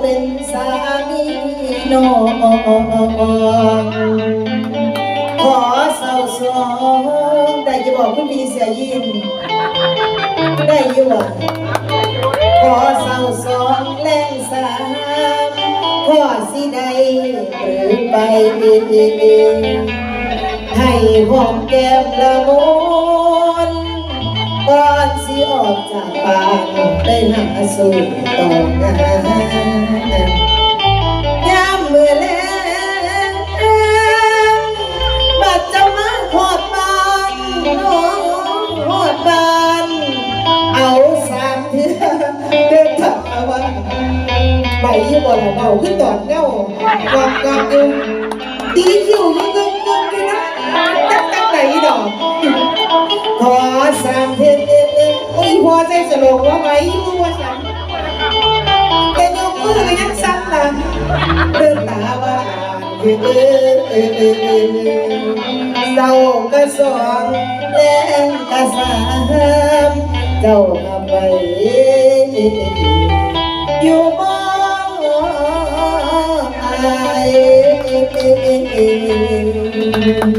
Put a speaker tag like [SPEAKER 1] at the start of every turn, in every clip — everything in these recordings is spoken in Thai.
[SPEAKER 1] เป็นสามีน้องขอเศร้าสองแต่จะบอกคุณพี่เสียยินได้อยู่ขอเศร้าสองแรงสามขอสิใดหรือไปให้หอมแก้มละมุน ออกจากปากได้หาสู่ตองงานยามเมื่อแลงบัดจะมาหอดบานหอดบาน เอาสามเทือเดินถักเอาวันใบยี่บอลเบาขึ้นตอนเน่ากองกองดึตีคิวยิ่งดึงดึงเลยนะตั้งแต่ไหนดอกขอสามเทือ พอใจสโลงว่าไว้รู้ว่าฉันแต่ยกมือก็ยังสั่นหลังเดินตาว่าเออเออเออเออเจ้ากระสองแดงกระสามเจ้าทำไปอยู่มองอาย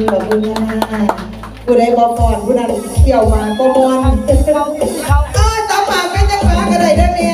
[SPEAKER 1] ขอบคุณค่ะ กูไใดบอกอนกูนั้นเขี่ยวมาก็บอนเขาเออตาปาเป็นจังหวะก็ได้ได้อแม่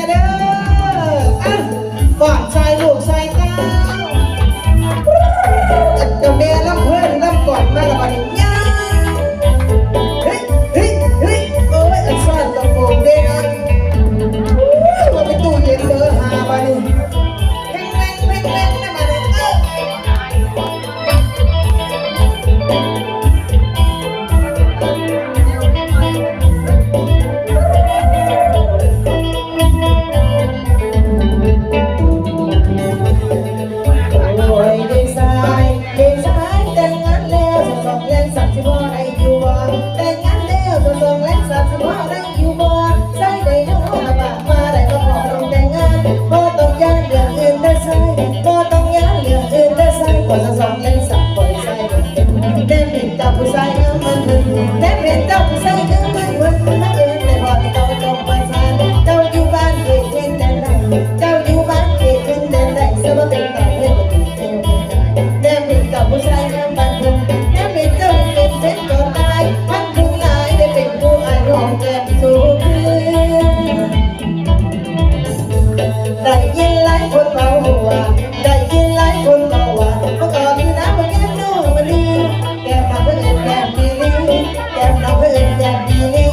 [SPEAKER 1] ยินหลายคนเมาหัวได้ยินหลายคนเมาหัวเมื่อก่อนที่น้ำมันยังดูมันดีแก้มน้ำเพื่อนแก้มดีแก้มน้ำเพื่อนแก้มดี